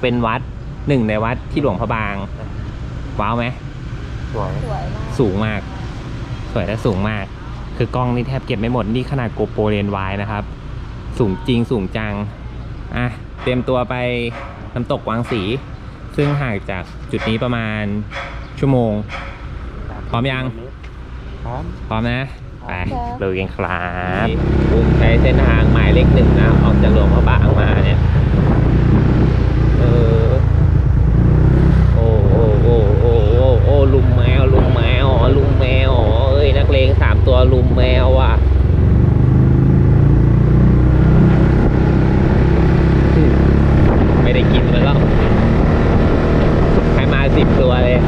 เป็นวัดหนึ่งในวัดที่หลวงพระบางว้าวไหมสวยสวยมากสูงมาก สวยและสูงมาก คือกล้องนี่แทบเก็บไม่หมดนี่ขนาดโกโปรเลนส์วายนะครับ สูงจริงสูงจังอะเตรียมตัวไปน้ำตกวังสี ซึ่งห่างจากจุดนี้ประมาณชั่วโมง พร้อมยัง พร้อม พร้อมนะ ไปเลยกันครับผมใช้เส้นทางหมายเลขหนึ่งนะ ออกจากหลวงพระบางมาเนี่ย เออ โอ้โอ้โอ้โอ้โอ้โอ้ลุมแมวลุมแมวอ๋อลุมแมวอ๋อเอ้ยนักเลงสาม ตัวลุมแมวว่ะไม่ได้กินมันแล้วใครมาสิบตัวเลย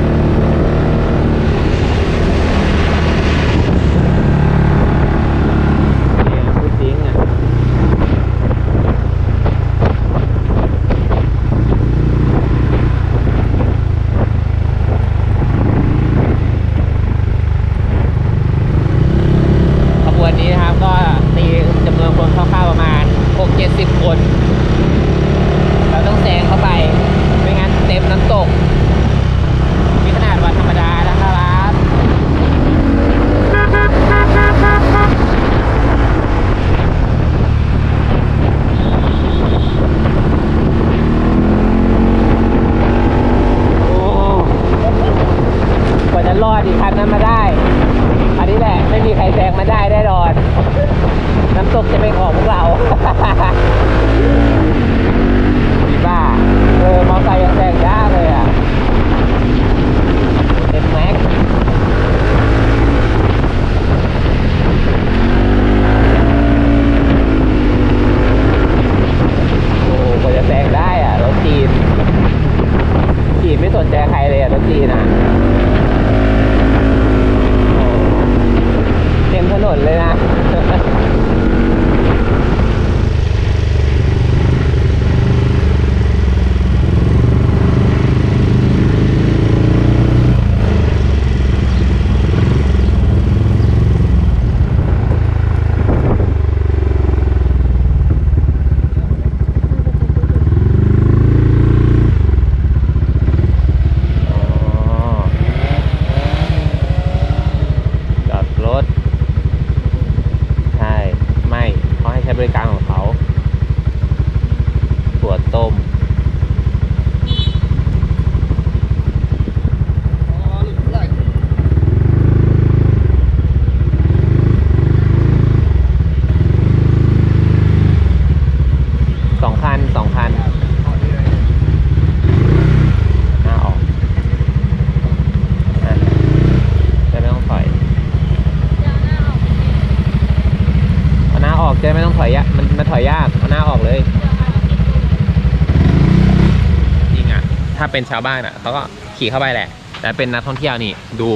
เป็นชาวบ้านอะเขาก็ขี่เข้าไปแหละ แต่เป็นนักท่องเที่ยวนี่ดู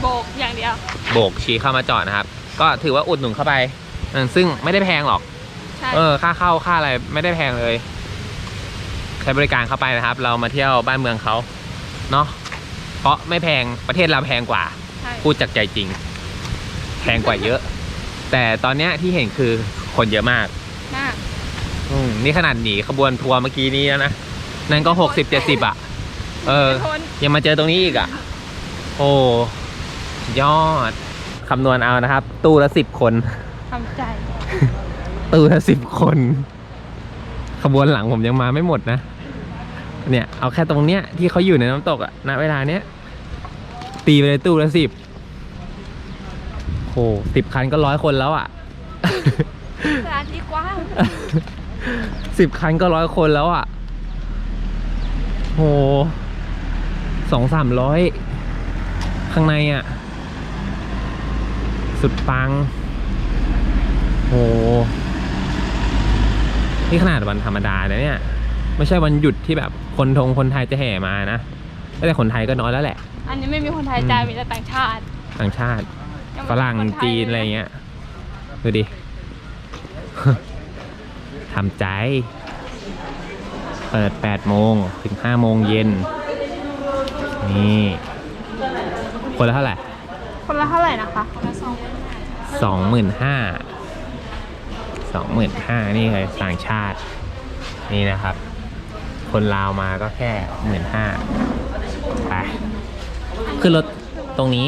โบกอย่างเดียว โบกชี้เข้ามาจอดนะครับ ก็ถือว่าอุดหนุนเข้าไปอืมซึ่งไม่ได้แพงหรอก ใช่เออ ค่าเข้าค่าอะไรไม่ได้แพงเลย ใช้บริการเข้าไปนะครับ เรามาเที่ยวบ้านเมืองเขาเนาะเพราะไม่แพงประเทศเราแพงกว่า ใช่พูดจากใจจริง แพงกว่าเยอะ แต่ตอนเนี้ยที่เห็นคือคนเยอะมาก มาก อืมนี่ขนาดหนีขบวนทัวร์เมื่อกี้นี้แล้วนะ นั่นก็หกสิบเจ็ดสิบอะ เออทนยังมาเจอตรงนี้อีกอะ โอ้ยอด คำนวณเอานะครับ ตู้ละสิบคน ทำใจ ตู้ละสิบคน ขบวนหลังผมยังมาไม่หมดนะ เนี่ย เอาแค่ตรงเนี้ยที่เขาอยู่ในน้ำตกอะณเวลาเนี้ย ตีไปเลยตู้ละสิบโหสิบคันก็ร้อยคนแล้วอะสถานที่กว้างสิบคันก็ร้อยคนแล้วอะโห สองสามร้อยข้างในอะสุดปังโหนี่ขนาดวันธรรมดานะเนี่ย ไม่ใช่วันหยุดที่แบบคนทงคนไทยจะแห่มานะแต่คนไทยก็น้อยแล้วแหละ อันนี้ไม่มีคนไทยจ่ายมีแต่ต่างชาติ ต่างชาติฝรั่งจีนอะไรเงี้ยดูดิทำใจ เปิด8โมงถึง5โมงเย็น นี่ คนละเท่าไหร่คนละเท่าไหร่นะคะคนละสองสองหมื่นห้าสองหมื่นห้านี่เลยต่างชาติ นี่นะครับคคนลาวมาก็แค่หมื่นห้าไปขึ้นรถตรงนี้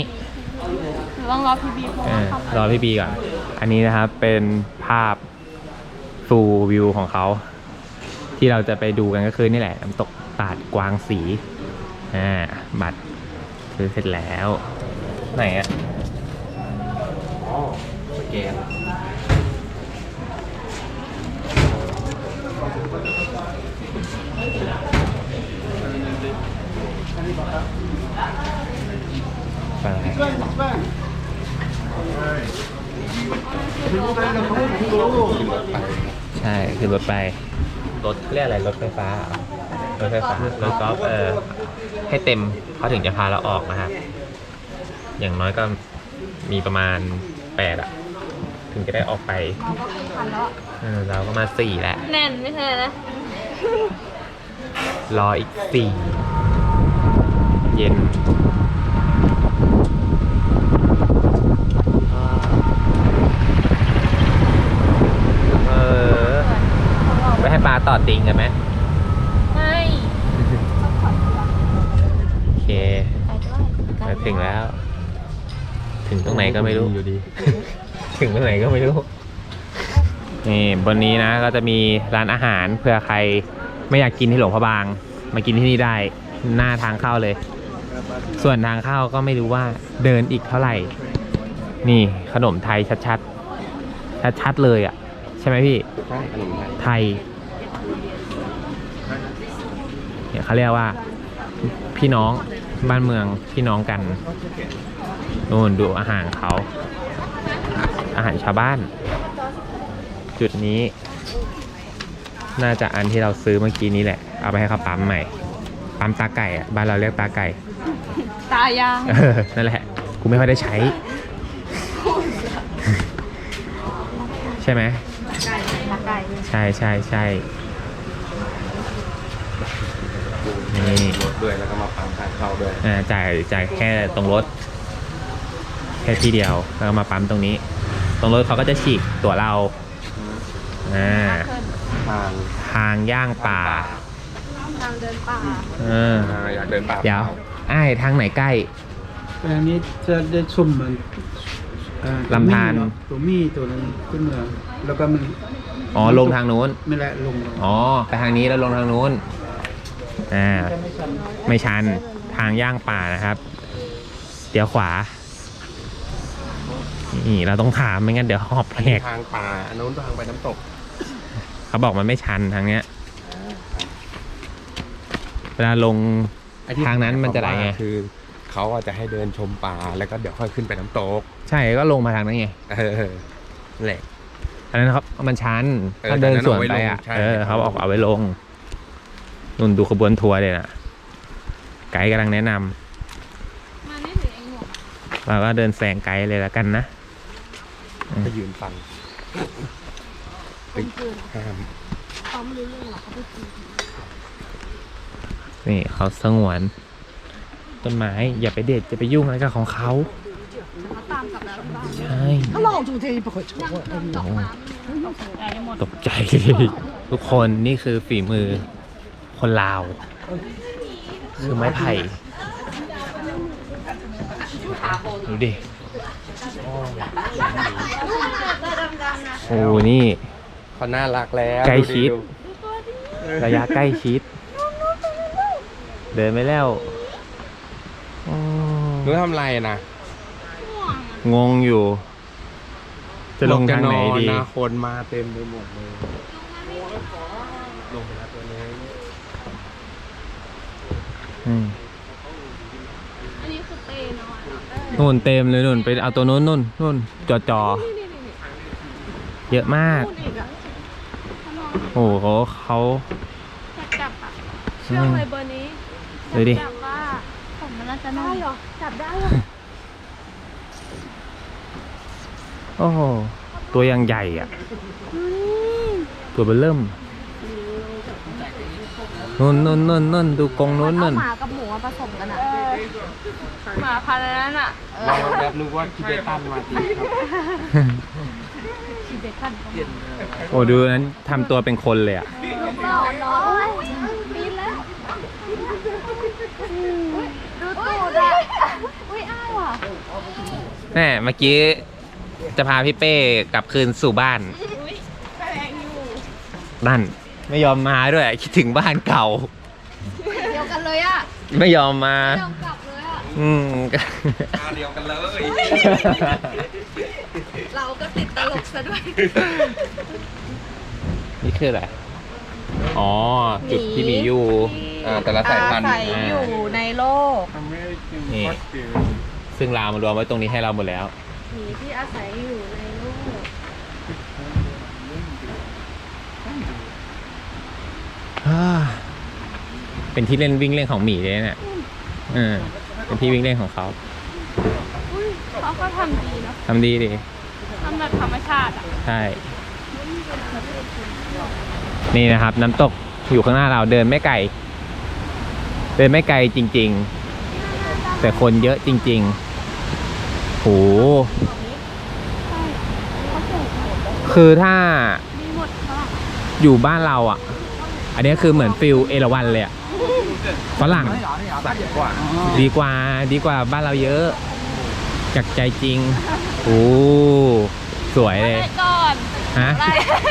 หรือต้องรอพี่บีเพราะเอว่าอเขารอพี่บีก่อน อันนี้นะครับเป็นภาพฟูลวิวของเขา ที่เราจะไปดูกันก็คือนี่แหละน้ำตกตาดกวางสี อ่าบัตรซื้อเสร็จแล้ว ไหนอะอ๋อสแกนไปใช่ คือรถไป รถเรียกอะไร รถไฟฟ้าเห รอรถไฟฟ้ารถกอล์ฟเออให้เต็มเขาถึงจะพาเราออกนะครับอย่างน้อยก็มีประมาณแปดอะถึงจะได้ออกไปเราก็ขึ้นคันแล้วอะเออเราก็มาสี่แล้วแน่นไม่ใช่นะรออีกสี่เย็นเออไปให้ปลาต่อติงกันไหมไม่ โอเค ไปด้วย มา ถึงแล้ว ถึงตรงไหนก็ไม่รู้ อยู่ดี ถึงตรงไหนก็ไม่รู้ นี่บนนี้นะก็จะมีร้านอาหารเผื่อใครไม่อยากกินที่หลวงพระบาง มากินที่นี่ได้หน้าทางเข้าเลย ส่วนทางเข้าก็ไม่รู้ว่าเดินอีกเท่าไหร่ นี่ขนมไทยชัดๆ ชัดๆเลยอะ ใช่ไหมพี่ใช่ขนมไทยไทยเนี่ยเขาเรียกว่าพี่น้อง บ้านเมืองพี่น้องกันนู่นดูอาหารเขา อาหารชาวบ้าน จุดนี้ น่าจะอันที่เราซื้อเมื่อกี้นี้แหละ เอาไปให้เขาปั๊มใหม่ปั๊มตาไก่อะบ้านเราเรียกตาไก่ ตายางเออนั่นแหละกูไม่ค่อยได้ใช้ ใช่ไหมไก่ตาไก่ใช่ใช่ใช่ นี่รถด้วยแล้วก็มาปั๊มทางเข้าด้วยอ่าจ่ายจ่ายแค่ตรงรถ แค่ที่เดียวแล้วก็มาปั๊มตรงนี้ ตรงรถเขาก็จะฉีกตั๋วเราอ่าทางทางย่างป่าทางเดินป่าเอออ่าอยากเดินป่าเดี๋ยวอ้ายทางไหนใกล้อันนี้จะได้ชมเหมือนเอ่อลำธาร ตัวมี่ตัวนั้นขึ้นเมืองแล้วก็มันอ๋อลงทางนู้น ไม่แหละลงลงอ๋อไปทางนี้แล้วลงทางนู้น อ่าไม่ชันทางย่างป่านะครับเดี๋ยวขวานี่เราต้องถามไม่งั้นเดี๋ยวหอบแหกทางป่าอันนู้นทางไปน้ำตก เขาบอกมันไม่ชันทางเนี้ยเวลาลงไอ้ที่ทางนั้นมันจะไหลไงคือเขาอาจจะให้เดินชมป่าแล้วก็เดี๋ยวค่อยขึ้นไปน้ำตก ใช่ก็ลงมาทางนั้นไงเออนั่นแหละอันนั้นเขามันชันเออถ้าเดินแต่นั้นสวนเอาไว้ไปลงอะใช่เออเขาบอกเอาไว้ลง นุ่นดูขบวนทัวร์เลยน่ะ ไกด์กำลังแนะนำ มานี่ถึงเองหมด เราก็เดินแซงไกด์เลยแล้วกันนะ ก็ยืนฟัง คนอื่น ห้าม เขาไม่รู้เรื่องหรอกเขาไปกิน นี่เขาสงวนต้นไม้อย่าไปเด็ดจะไปยุ่งอะไรกับของเขา เขาตามกลับแล้วที่บ้าน ใช่ 他老中这一不会抽我， ตกน้ำได้หมด ตกใจ ทุกคนนี่คือฝีมือ คนลาว คือไม้ไผ่ดูดิโอ้นี่เขาน่ารักแล้วใกล้ชิดดูระยะใกล้ชิด เดินไปแล้วอ๋อหนูทำอะไรนะงงอยู่ จะลงทางไหนดีบอกจะอนะคนมาเต็มไปหมดเลยลงไปแล้วตัวนึง อืมอันนี้คือเปย์นอนเหรอนู่นเต็มเลยนู่นไปเอาตัวนู้นนู่นนู่นจอจอเยอะมาก พูดอีกอะโอ้โหเขาจับจับอะเชื่องเลยเบอร์นี้ดูดิ จับว่าผมมันน่าจะได้หรอจับได้หรอโอ้โหตัวยังใหญ่อะ ตัวเบลเริ่ม นู่นนู่นนู่นนู่นดูกรงนู้นนู่นหมากับหมูมาผสมกันอะหมาพันธุ์นั้นอะเราแบบนึกว่าทิเบตันมาจริงครับชีเบตันก็โอ้ดูนั้นทำตัวเป็นคนเลยอะร้อนร้อนปีนแล้ดูตูดอะอุ้ยอ้าวอะแม่เมื่อกี้จะพาพี่เป้กลับคืนสู่บ้านอุ้ยแรงอยู่นั่น ไม่ยอมมาด้วย คิดถึงบ้านเก่า เดียวกันเลยอะไม่ยอมมาไม่ยอมกลับเลยอะอืมเดียวกันเลย เราก็ติดตลกซะด้วย นี่คืออะไร อ๋อ จุดที่มีอยู่ อ่าแต่ละสายพันธุ์ อาศัยอยู่ในโลกนี่ ซึ่งรามมารวมไว้ตรงนี้ให้เราหมดแล้ว หมีที่อาศัยอยู่ใน เป็นที่เล่นวิ่งเล่นของหมีเลยเนี่ยเออเป็นที่วิ่งเล่นของเขาอุ้ยเขาก็ทำดีเนาะทำดีดิทำแบบธรรมชาติอะใช่ นี่นะครับ น้ำตกอยู่ข้างหน้าเราเดินไม่ไกล เดินไม่ไกลจริง ๆ แต่คนเยอะจริงๆโหคือถ้ามีหมดฝรั่งอยู่บ้านเราอะ อันนี้คือเหมือนฟิลเอราวันเลยอะฝรั่งสักกว่าดีกว่าดีกว่าบ้านเราเยอะจากใจจริงโอ้สวยเลยไปก่อนฮะอะไร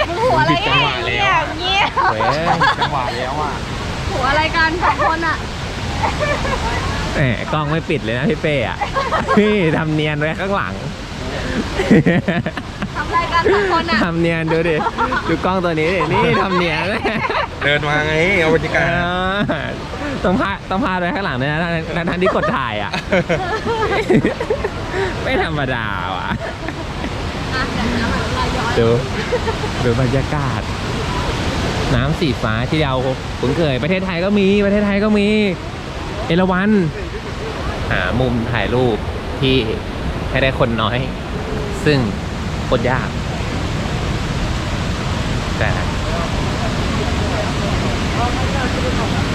มึงหัวอะไรผิดจังหวะแล้วเงียอะบเงียบสวยจังหวะแล้วอะหัวอะไรกันสองคนอะแหมกล้องไม่ปิดเลยนะพี่เป้อะพี่ทำเนียนไว้ข้างหลัง ทำอะไรกันสองคนอะทำเนียนดูดิดูกล้องตัวนี้ดินี่ทำเนียนเลยเดินมาไงเอาบรรยากาศต้องพาต้องพาด้วยข้างหลังด้วยนะทั้งทั้งที่กดถ่ายอะ ไม่ธรรมดาว่ะ อะเดี๋ยวน้ำมันละย้อยดูดูบรรยากาศ น้ำสีฟ้าที่เราคุ้นเคยประเทศไทยก็มีประเทศไทยก็มี เอราวันหามุมถ่ายรูปที่ให้ได้คนน้อย ซึ่ง โคตรยาก แต่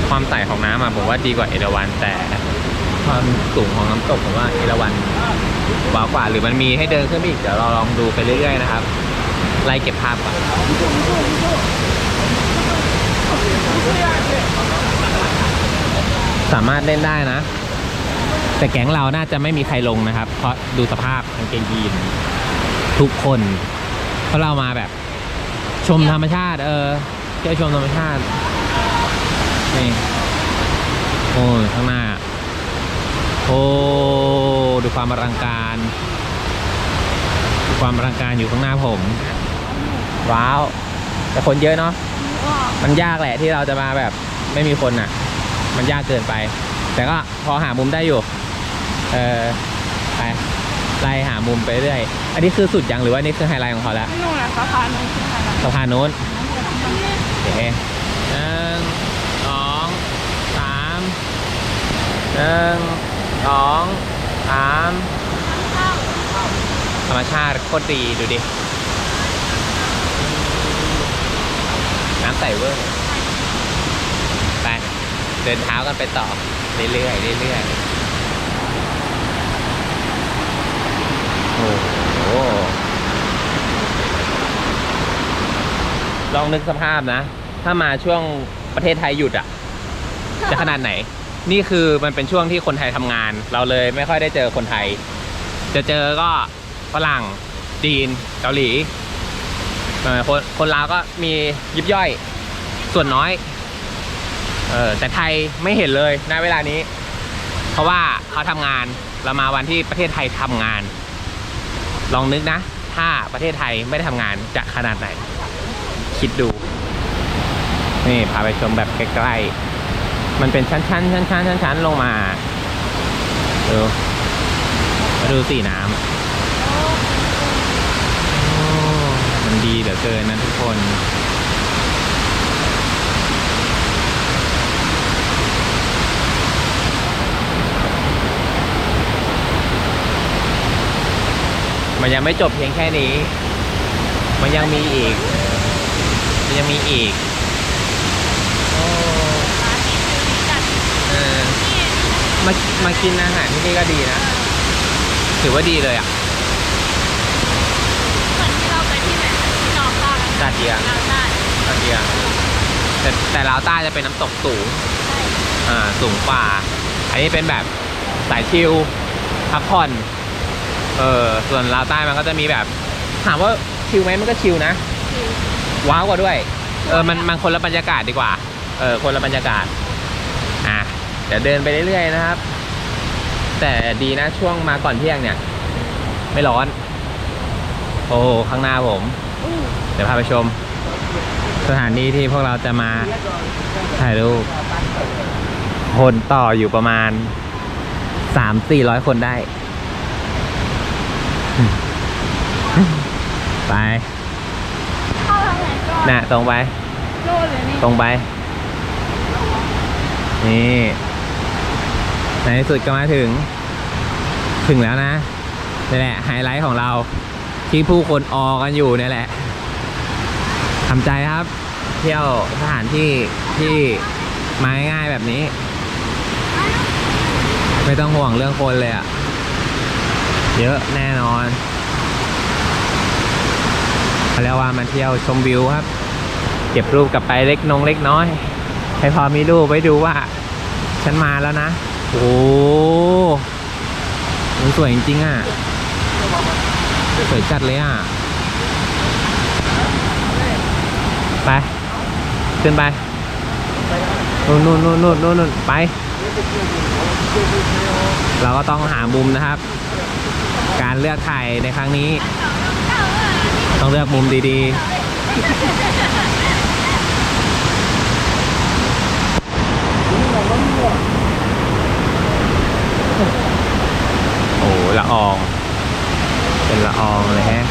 ความใสของน้ำอะผมว่าดีกว่าเอราวันแต่ความสูงของน้ำตกผมว่าเอราวันกว่ากว่าหรือมันมีให้เดินขึ้นไปอีกเดี๋ยวเราลองดูไปเรื่อยๆนะครับ ไล่เก็บภาพก่อนสามารถเล่นได้นะ แต่แก๊งเราน่าจะไม่มีใครลงนะครับ เพราะดูสภาพกางเกงยีน ทุกคนเพราะเรามาแบบ ชมธรรมชาติ เออเที่ยวชมธรรมชาตินี่โอ้ยข้างหน้า โอ้ดูความอลังการดูความอลังการอยู่ข้างหน้าผม ว้าว แต่คนเยอะเนาะมันยากแหละที่เราจะมาแบบไม่มีคนอะ มันยากเกินไป แต่ก็พอหามุมได้อยู่ เออไป ไล่หามุมไปเรื่อย อันนี้คือสุดยังหรือว่านี่คือไฮไลท์ของเขาแล้วไม่รู้นะสะพานมันขึ้นมาแล้วสะพานนู้นโอเคหนึ่งสองสามหนึ่งสองสามธรรมชาติโคตรดีดูดิ น้ำใสเวอร์ ไป เดินเท้ากันไปต่อ เรื่อยๆเรื่อยๆ โอ้โหลองนึกสภาพนะ ถ้ามาช่วงประเทศไทยหยุดอะจะขนาดไหน นี่คือมันเป็นช่วงที่คนไทยทำงาน เราเลยไม่ค่อยได้เจอคนไทย จะเจอก็ฝรั่ง จีน เกาหลี คนคนลาวก็มียิบย่อย ส่วนน้อย เออแต่ไทยไม่เห็นเลยณเวลานี้ เพราะว่าเขาทำงาน เรามาวันที่ประเทศไทยทำงาน ลองนึกนะ ถ้าประเทศไทยไม่ได้ทำงานจะขนาดไหน คิดดู นี่พาไปชมแบบใกล้ๆ มันเป็นชั้นๆชั้นๆชั้นๆลงมาดูมาดูสีน้ำมันดีเหลือเกินนะทุกคน มันยังไม่จบเพียงแค่นี้ มันยังมีอีก มันยังมีอีกโอ้เออมามากินอาหารที่นี่ก็ดีนะ ถือว่าดีเลยอะเหมือนที่เราไปที่ไหนที่นอกตากันตาเดียเราได้ตาเดียแต่แต่ลาวใต้จะเป็นน้ำตกสูงใช่เออ่าสูงกว่า อันนี้เป็นแบบสายชิลพักผ่อน เออส่วนลาวใต้มันก็จะมีแบบ ถามว่าชิลไหมมันก็ชิลนะ ว้าวกว่าด้วย เออมันมันคนละบรรยากาศดีกว่า เออคนละบรรยากาศ อะเดี๋ยวเดินไปเรื่อยๆนะครับ แต่ดีนะช่วงมาก่อนเที่ยงเนี่ย ไม่ร้อน โอ้โหข้างหน้าผม เดี๋ยวพาไปชม สถานที่ที่พวกเราจะมาถ่ายรูปคนต่ออยู่ประมาณสามสี่ร้อยคนได้ ไปเข้าทางไหนก่อนน่ะตรงไปโลดเลยนี่ตรงไป นี่ในที่สุดก็มาถึง ถึงแล้วนะนี่แหละไฮไลท์ของเรา ที่ผู้คนออกันอยู่เนี่ยแหละทำใจครับ เที่ยวสถานที่ที่มาง่ายๆแบบนี้ ไม่ต้องห่วงเรื่องคนเลยอะเยอะแน่นอน เขาเรียกว่ามาเที่ยวชมวิวครับ เก็บรูปกลับไปเล็กนงเล็กน้อย ให้พอมีรูปไว้ดูว่า ฉันมาแล้วนะ โอ้โหมันสวยจริงๆอะ สวยจัดเลยอะ ไป ขึ้นไปนู่นนู่นนู่นนู่นนู่นนู่นไป เราก็ต้องหามุมนะครับ การเลือกถ่ายในครั้งนี้ ต้องเลือกมุมดีๆ โอ้ละออง เป็นละอองเลยฮะ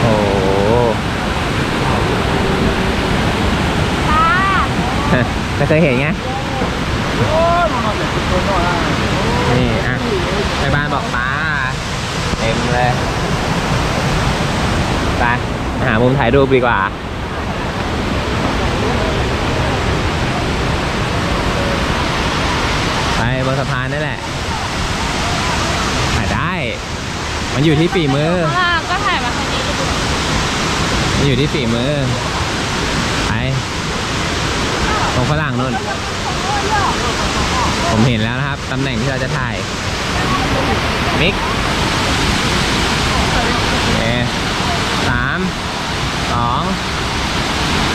โอ้ตาไม่เคยเห็นไงนี่อะไปบ้านบอกป้า เต็มเลยไปหามุมถ่ายรูปดีกว่าไปบนสะพานนี่แหละ ถ่ายได้ มันอยู่ที่ฝีมือ ข้างล่างก็ถ่ายมาทางนี้ดูมันอยู่ที่ฝีมือ ไป ตรงฝรั่งนู่น ผมเห็นแล้วนะครับ ตำแหน่งที่เราจะถ่าย มิก สามสอง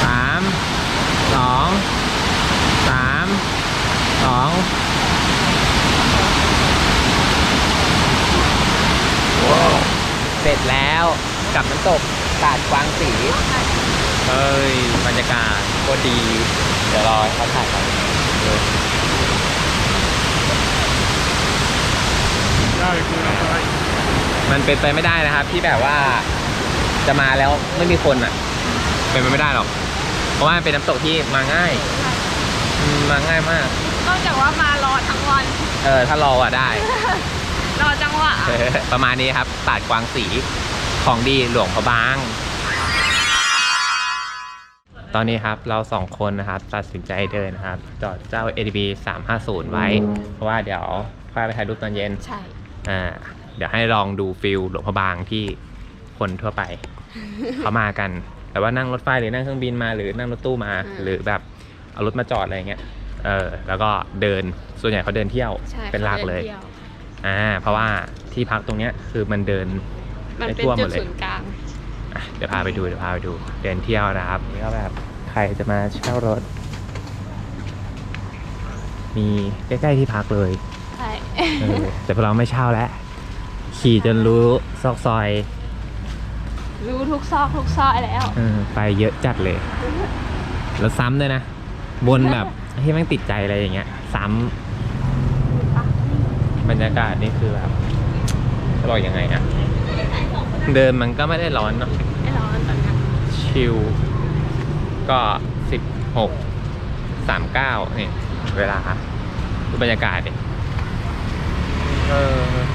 สามสองสามสองเสร็จแล้วกับน้ำตกตาดกวางสี เฮ้ยบรรยากาศก็ดี เดี๋ยวรอให้เขาถ่ายก่อน มันเป็นไปไม่ได้นะครับ ที่แบบว่าจะมาแล้วไม่มีคนอะ เป็นไปไม่ได้หรอก เพราะว่ามันเป็นน้ำตกที่มาง่ายอืมมาง่ายมาก นอกจากว่ามารอทั้งวัน เออถ้ารออะได้ รอจังหวะประมาณนี้ครับตาดกวางสีของดีหลวงพระบาง ตอนนี้ครับเราสองคนนะครับ ตัดสินใจเดินนะครับ จอดเจ้า ADB 350 ไว้ เพราะว่าเดี๋ยวค่อยไปถ่ายรูปตอนเย็น ใช่ อ่า เดี๋ยวให้ลองดูฟิลหลวงพระบางที่คนทั่วไป เขามากัน แต่ว่านั่งรถไฟหรือนั่งเครื่องบินมาหรือนั่งรถตู้มา อ่า หรือแบบเอารถมาจอดอะไรเงี้ยเออแล้วก็เดินส่วนใหญ่เขาเดินเที่ยวใช่เป็นหลักเลยขาดินที่วอ่าเพราะว่าที่พักตรงเนี้ยคือมันเดิน มันไม่เป็นทั่วหมจุดดเลยศูนย์กลาง อะเดี๋ยวพาไปดูเดี๋ยวพาไปดูเดินเที่ยวนะครับนี่ก็แบบใครจะมาเช่ารถ มีใกล้ๆที่พักเลยใช่ เออแต่พวกเราไม่เช่าแล้ว ขี่จนรู้ซอกซอยรู้ทุกซอกทุกซอยแล้วเออไปเยอะจัดเลย แล้วซ้ำด้วยนะ บนแบบที่แม่งติดใจอะไรอย่างเงี้ย ซ้ำบรรยากาศนี่คือแบบจะบอกยังไงอะเดินมันก็ไม่ได้ร้อนเนาะไม่ร้อนตอนนี้ชิลก็สิบหกสามเก้านี่เวลาดูบรรยากาศดิเออโค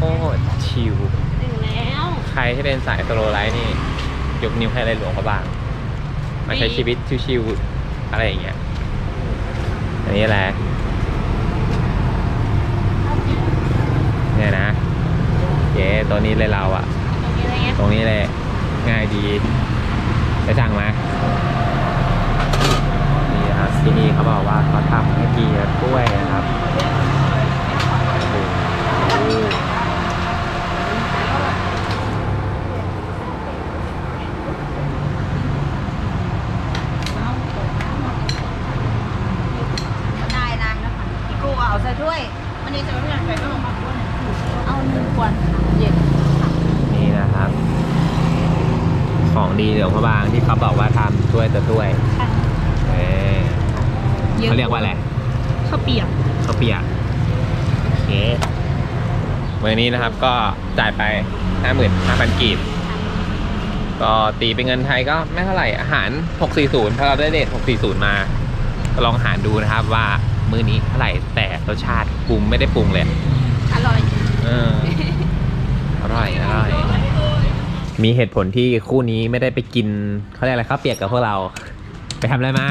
ตรชิลถึงแล้วใครที่เป็นสายสโลไลท์นี่ ยกนิ้วให้เลยหลวงพระบางมาใช้ชีวิตชิวๆอะไรอย่างเงี้ยอันนี้แหละเนี่ยนะเย้ตัวนี้เลยเราอะตรงนี้อะไรเงี้ยตรงนี้เลยง่ายดีแสั่งมานี่นะครับที่นี่เขาบอกว่าเขาทำให้ทีละถ้วยนะครับโอ้โห ได้นะพี่กูเอาใส่ถ้วย วั นี้จะไม่อยากใส่ก็ลงมาด้วยเอาหนึ่งขวดเย็นนี่นะครับ ของดีหลวงพระบางที่เขาบอกว่าทำถ้วยต่อถ้วยใช่เอ้ยเขาเรียกว่าอะไรข้าวเปียกข้าวเปียกโอเควันนี้นะครับก็จ่ายไป 55,000กีบก็ตีเป็นเงินไทยก็ไม่เท่าไหร่อาหาร 640 ถ้าเราได้เดท640 มา ก็ลองหารดูนะครับว่ามื้อนี้เท่าไหร่แต่ รสชาติปรุงไม่ได้ปรุงเลยอร่อยเอออร่อยอร่อย มีเหตุผลที่คู่นี้ไม่ได้ไปกินเขาเรียกอะไรข้าวเปียกกับพวกเรา ไปทำอะไรมา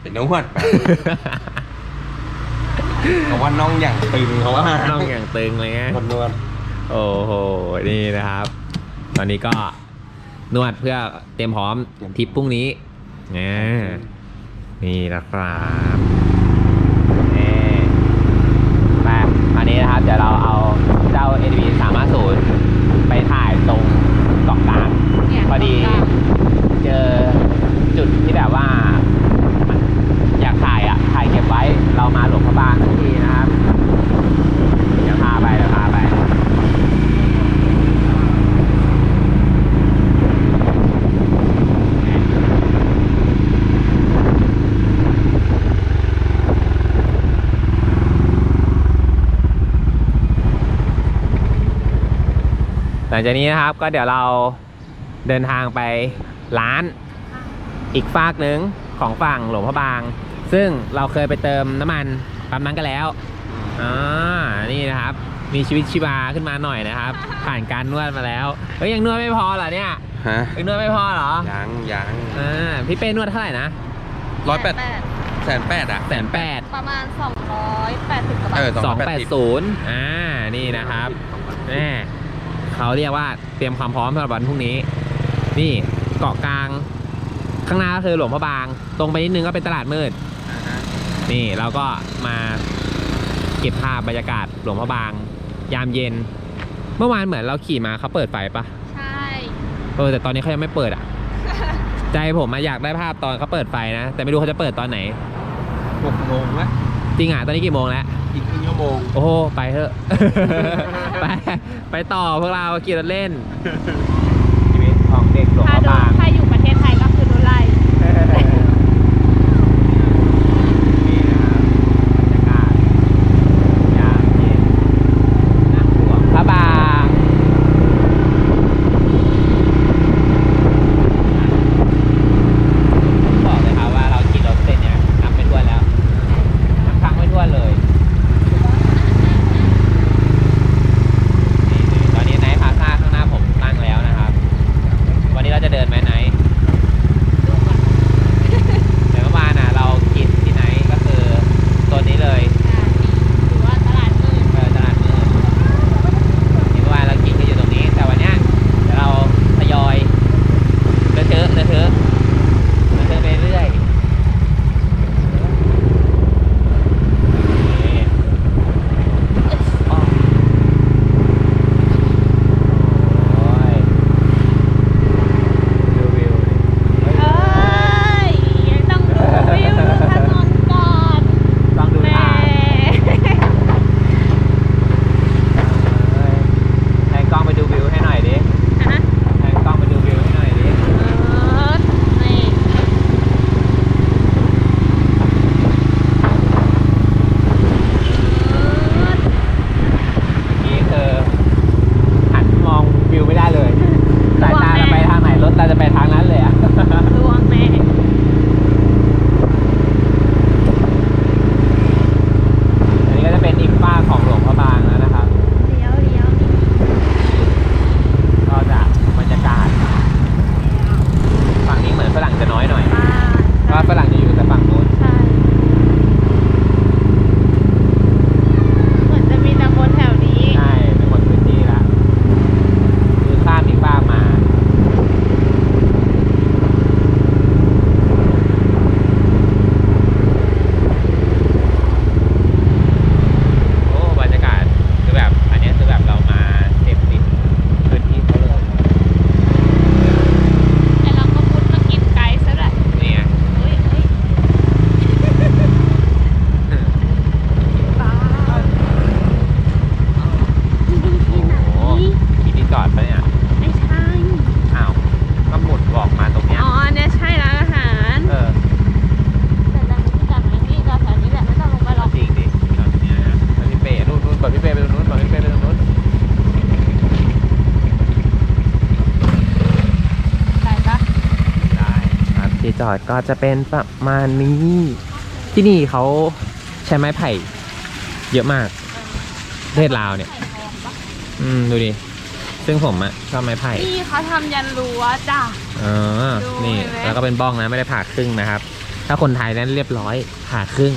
เป็นน้องวัดไปเขาว่าน้องอย่างตึงเขาว่าน้องอย่างตึงเลยไงคนนวดโอ้โหนี่นะครับ ตอนนี้ก็นวดเพื่อเตรียมพร้อมทริปพรุ่งนี้นี่นี่นะครับนี่ไปคราว นี้นะครับ เดี๋ยวเราเอาเจ้า ADV 350ไปถ่ายตรงเกาะกลางเนี่ยพอดีเจอจุดที่แบบว่ามันอยากถ่ายอะ ถ่ายเก็บไว้ เรามาหลวงพระบางทั้งทีนะครับ เดี๋ยวพาไปเดี๋ยวพาไป ห ลังจากนี้นะครับก็เดี๋ยวเราเดินทางไปร้านอีกฝากหนึ่งของฝั่งหลวงพระบาง ซึ่งเราเคยไปเติมน้ำมันปั๊มนั้นก็แล้วอ่านี่นะครับ มีชีวิตชีวาขึ้นมาหน่อยนะครับ ผ่านการนวดมาแล้วเฮ้ยยังนวดไม่พอเหรอเนี่ยฮะยังนวดไม่พอเหรอยังยังอ่าพี่เป้นวดเท่าไหร่นะร้อยแปดแสนแปดอะแสนแปดประมาณ 280กว่าบาเออทสองแปดศูนย์อ่านี่นะครับแม่ เขาเรียกว่าเตรียมความพร้อมสำหรับวันพรุ่งนี้ นี่เกาะกลาง ข้างหน้าก็คือหลวงพระบาง ตรงไปนิดนึงก็เป็นตลาดมืด นี่เราก็มาเก็บภาพบรรยากาศหลวงพระบาง ยามเย็น เมื่อวานเหมือนเราขี่มาเขาเปิดไฟปะใช่ เออแต่ตอนนี้เขายังไม่เปิดอะ ใจผมมาอยากได้ภาพตอนเขาเปิดไฟนะ แต่ไม่รู้เขาจะเปิดตอนไหนหกโมงแล้ว จริงอะตอนนี้กี่โมงแล้วอีกครึ่งชั่วโมงโอ้โหไปเถอะ ไปไปต่อพวกเราขี่รถเล่น จอดก็จะเป็นประมาณนี้ ที่นี่เขาใช้ไม้ไผ่เยอะมากประเทศลาวเนี่ย อืมดูดิ ซึ่งผมอะชอบไม้ไผ่ นี่เขาทำยันรั้วจ้ะอ๋อดูนี่เห็นไหมแล้วก็เป็นบ้องนะ ไม่ได้ผ่าครึ่งนะครับ ถ้าคนไทยนั้นเรียบร้อยผ่าครึ่ง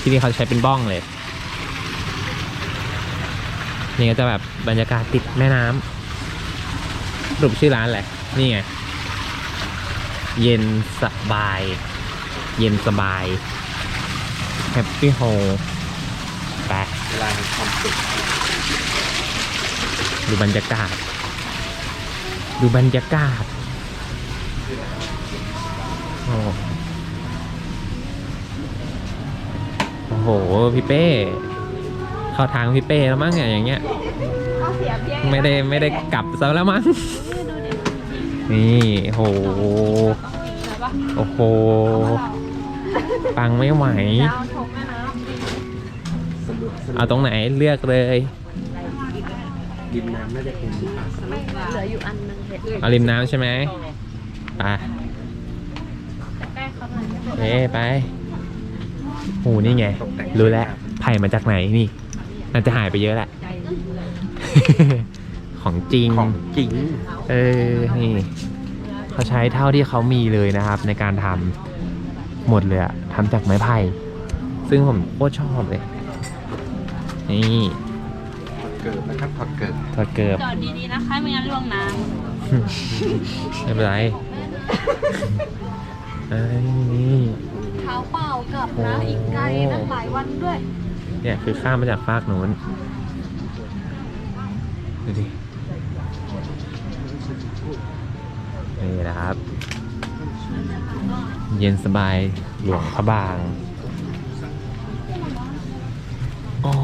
ที่นี่เขาใช้เป็นบ้องเลย นี่ก็จะแบบบรรยากาศติดแม่น้ำสรุปชื่อร้านแหละไรนี่ไง เย็นสบาย เย็นสบาย แฮปปี้โฮไปเวลาแห่งความสุขดูบรรยากาศ ดูบรรยากาศโอ้โอ้โห พี่เป้ เข้าทางพี่เป้แล้วมั้งเนี่ยอย่างเงี้ยเขาเสียเบี้ยไม่ได้ไม่ได้กลับซะแล้วมั้ง ดูดิ นี่โหต้องมีแล้วปะโอ้โห ปังไม่ไหวดาวชมแม่น้ำสนุกสนุเอากตรงไหนเลือกเลยริมน้ำน่าจะเป็นป่าสนุกเหลืออยู่อันนึงเห็ดเอาริมน้ำใช่ไหมไปแป้งเขาหน่อยเอ๊ไปโหนี่ไง รู้แล้วไผ่มาจากไหนนี่น่าจะหายไปเยอะแหละ ของจริง ของจริง เออ นี่เขาใช้เท่าที่เขามีเลยนะครับ ในการทำหมดเลยอะทำจากไม้ไผ่ ซึ่งผมโคตรชอบเลย นี่เกิดนะครับผักเกิดทอดเกลือบ จอดดีๆนะคะไม่งั้นล่วงน้ไม่เป็นไรเอ้ยนี่ำเท้าเปล่ากลับนะโอ้อีกไกลนะหลายวันด้วย เนี่ยคือข้ามมาจากฟากนู้น ดูดิ นี่นะครับ เย็นสบายหลวงพระบาง โอ้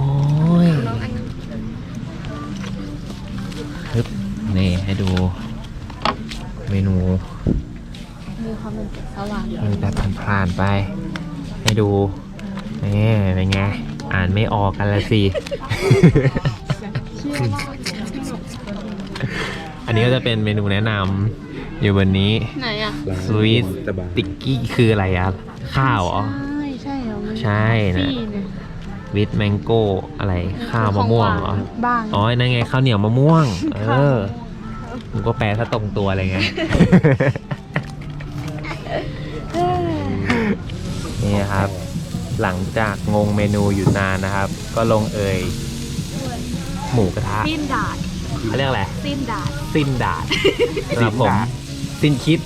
ยฮึบนี่ให้ดู เมนูมีความเป็นสว่างเออแบบผ่านๆไป ให้ดู นี่เป็นไง อ่านไม่ออกกันละสิ อันนี้ก็จะเป็นเมนูแนะนำ อยู่บนนี้ไหนอะร้านสวีทตะบานติกกี้คืออะไรครับข้าวเหรอใช่ใช่เหรอมันใช่นะฟี่เนี่ยวิทแมงโก้อะไรข้าวมะม่วงเหรอบ้างอ๋อนั่นไงข้าวเหนียวมะม่วง เออผมก็แปลถ้าตรงตัวอะไรเงี้ยนี่นะครับ หลังจากงงเมนูอยู่นานนะครับ ก็ลงเอยหมูกระทะสิ้นดาดเขาเรียกอะไรสิ้นดาดสิ้นดาดสำหรับผม สิ้นคิด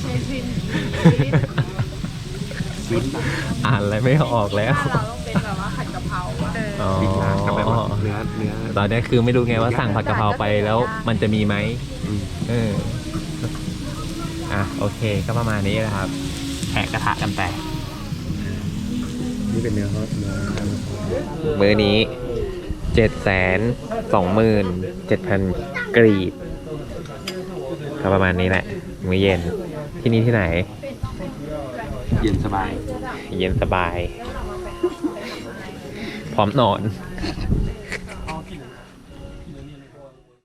ใช่สิ้นวินอ่านอะไรไม่ออกแล้วถ้าเราต้องเป็นแบบว่าผัดกะเพราอะอ๋อวินร้านกับแบบว่าเนื้อเนื้อตอนนี้คือไม่รู้ไงว่าสั่งผัดกะเพราไปแล้วมันจะมีไหม อืมเออ อะ โอเคก็ประมาณนี้นะครับแขกกระทะกันไป นี่เป็นเนื้อเขาเนื้อมื้อนี้เจ็ดแสนสองหมื่นเจ็ดพันกรีบ ก็ประมาณนี้แหละมื้อเย็นที่นี่ที่ไหน เย็นสบาย เย็นสบาย พร้อมนอน